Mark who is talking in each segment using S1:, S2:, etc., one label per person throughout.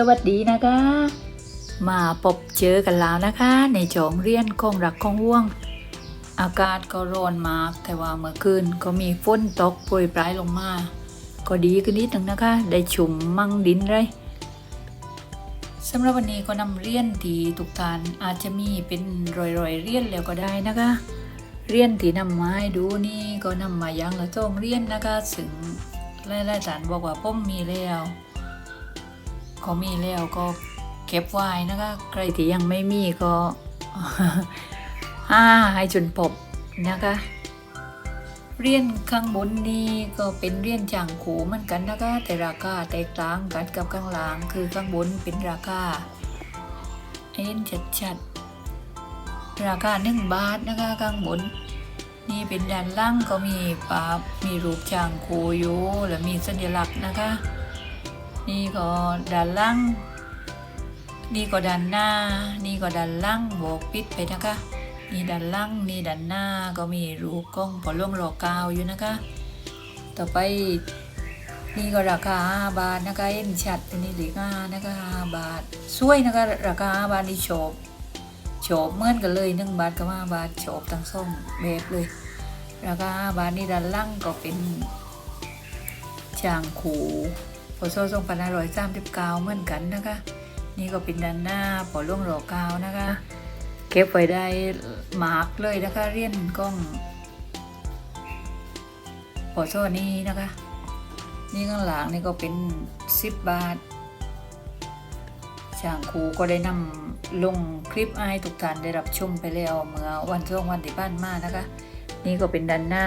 S1: สวัสดีนะคะ มาพบเจอกันแล้วนะคะ ในจองเรียนของรักของห่วง อากาศก็ร้อนมาก แต่ว่าเมื่อคืนก็มีฝนตกโปรยปลายลงมา ก็ดีขึ้นนิดหนึ่งนะคะ ได้ชุ่มมั่งดินเลยสำหรับวันนี้ก็นำเรียนที่ทุกทานอาจจะมีเป็นรอยๆเรียนแล้วก็ได้นะคะ เรียนที่นำมาให้ดูนี่ก็นำมายังละจ้องเรียนนะคะซึ่งหลายๆท่านบอกว่าผมมีแล้ว ก็มีแล้วก็เก็บไว้นะคะใครที่ยังไม่มีก็ห้าให้จนพบนะคะเรียนข้างบนนี่ก็เป็นเรียนจางขูเหมือนกันนะคะแต่ราคาแตกต่างกันกับข้างล่างคือข้างบนเป็นราคาเอ็นชัดๆ ราคาหนึ่งบาทนะคะข้างบน นี่เป็นด้านล่างก็มีปาบมีรูปจางขูอยู่และมีสัญลักษณ์นะคะ นี่ก็ด้านล่าง นี่ก็ด้านหน้า นี่ก็ด้านล่างโบกปิดไปนะคะ นี่ด้านล่าง นี่ด้านหน้าก็มีรูปกล้องพอล่วงรอกาวอยู่นะคะ ต่อไปนี่ก็ราคา5บาทนะคะเอ็นชัดอันนี้เหลือห้านะคะ5บาทสวยนะคะราคา5บาทนี่โฉบโฉบเหมือนกันเลยหนึ่งบาทกับ5บาทโฉบทั้งส้มแบบเลย ราคา5บาทนี่ด้านล่างก็เป็นช่างขู พอโซ่ทรงพันห้าร้อยสามสิบเก้าเหมือนกันนะคะ นี่ก็เป็นด้านหน้าพอล่วงรอกาวนะคะ เก็บไว้ได้หมากเลยนะคะเรียนกล้องพอโซ่นี้นะคะ นี่ข้างหลังนี่ก็เป็นสิบบาทช่างครูก็ได้นำลงคลิปให้ทุกท่านได้รับชมไปแล้วเมื่อวันช่วงวันที่ผ่านมานะคะ นี่ก็เป็นด้านหน้า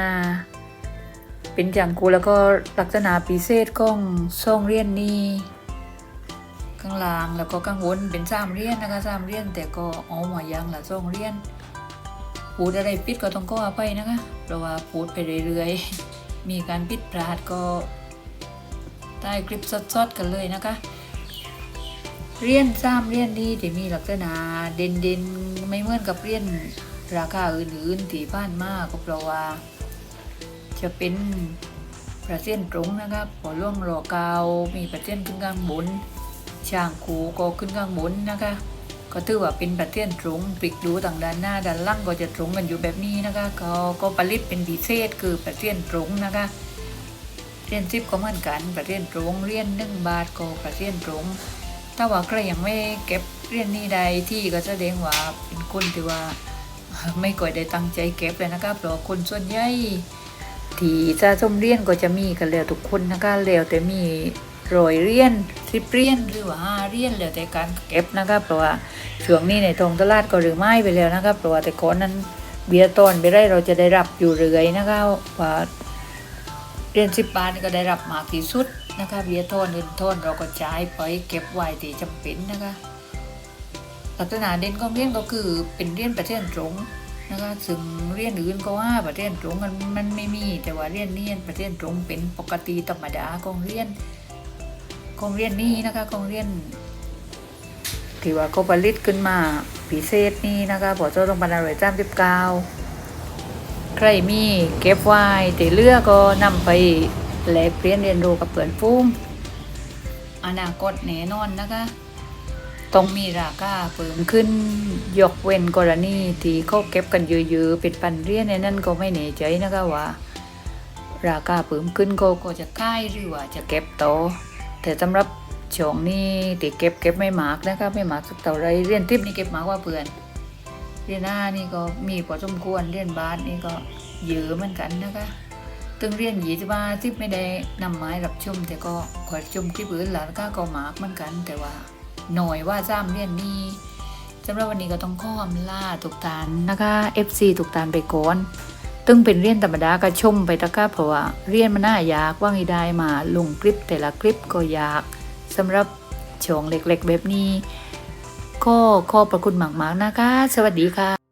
S1: เป็นช่างครูแล้วก็ลักษณะพิเศษของซ่องเรียนนี้ข้างล่างแล้วก็ข้างบนเป็นสามเรียญนะคะสามเรียญแต่ก็เอามายังละสองเรียญพูดอะไรปิดก็ต้องก็อภัยนะคะเพราะว่าพูดไปเรื่อยๆ มีการปิดพลาดก็ใต้คลิปสดๆกันเลยนะคะ เรียญสามเรียญนี้ที่มีลักษณะเด่นๆ ไม่เหมือนกับเรียญราคาอื่นๆที่ผ่านมาก็เพราะว่า จะเป็นประเซียนตรงนะครับพอล่วงรอกาวมีประเซียนขึ้นข้างบนช่างขูก็ขึ้นข้างบนนะคะ ก็ถือว่าเป็นประเทศตรงปลิกดูต่างด้านหน้าด้านล่างก็จะตรงกันอยู่แบบนี้นะคะ ก็ก็ผลิตเป็นพิเศษคือประเทศตรงนะคะเรียนซิปก็เหมือนกันประเทศตรงเรียนหนึ่งบาทก็ประเทศตรงถ้าว่าใครยังไม่เก็บเรียนนี้ใดที่ก็แสดงว่าเป็นคนที่ว่าไม่ก่อยได้ตั้งใจเก็บเลยนะคะเพราะคนส่วนใหญ่ ที่สะสมเรียนก็จะมีกันแล้วทุกคนนะคะแล้วแต่มีรอยเรียนสิบเรียนหรือว่าห้าเรียนแล้วแต่การเก็บนะครับเพราะว่าช่วงนี้ในทองตลาดก็หรือไม่ไปแล้วนะครับเพราะว่าแต่ก่อนนั้นเบียร์ต้นไปได้เราจะได้รับอยู่เรื่อยนะคะว่าเรียนสิบบาทนี่ก็ได้รับมากที่สุดนะคะเบียร์ต้นเงินต้นเราก็จ่ายไปเก็บไว้ที่จำเป็นนะคะลักษณะเด่นของเรียนก็คือเป็นเรียนประเทศตรง นะคะซึ่งเรียนอื่นก็ว่าประเทศตรงมันมันไม่มี แต่ว่าเรียนเรียนประเทศตรงเป็นปกติธรรมดาของเรียนโรงเรียนนี้นะคะโรงเรียนที่ว่าเขาผลิตขึ้นมาพิเศษนี้นะคะพอโซ่ต้องพันอร่อยจ้ามสิบเก้าใครมีเก็บไว้แต่เลือกก็นำไปแลกเปลี่ยนเรียนรู้กับเพื่อนฟูงอนาคตแน่นอนนะคะ ต้องมีราคาเพิ่มขึ้น ยกเว้นกรณีที่เขาเก็บกันเยอะๆเป็นปันเรียนในนั้นก็ไม่แน่ใจนะคะว่า ราคาเพิ่มขึ้นเขาก็จะค่ายหรือว่าจะเก็บโตแต่สำหรับช่วงนี้ติเก็บเก็บไม่มากนะคะไม่มากสักเท่าไรเรียนทิปนี่เก็บมากกว่าเพื่อนเรียนหน้านี่ก็มีพอสมควรเรียนบาสนี่ก็เยอะเหมือนกันนะคะตึงเรียนหยีจะว่าทิปไม่ได้นำไม้รับชมแต่ก็ขอชมคลิปอื่นหลานก็ก็มากเหมือนกันแต่ว่า หน่อยว่าซ้ำเรียนนี้สำหรับวันนี้ก็ต้องข้อมล่าตุกตานนะคะ FC ตุกตานไปก่อนตึงเป็นเรียนธรรมดาก็ชมไปตะก้าเพราะว่าเรียนมันน่ายากว่างอีได้มาลงคลิปแต่ละคลิปก็ยากสำหรับช่วงเล็กๆแบบนี้ก็ขอบพระคุณมากๆนะคะ สวัสดีค่ะ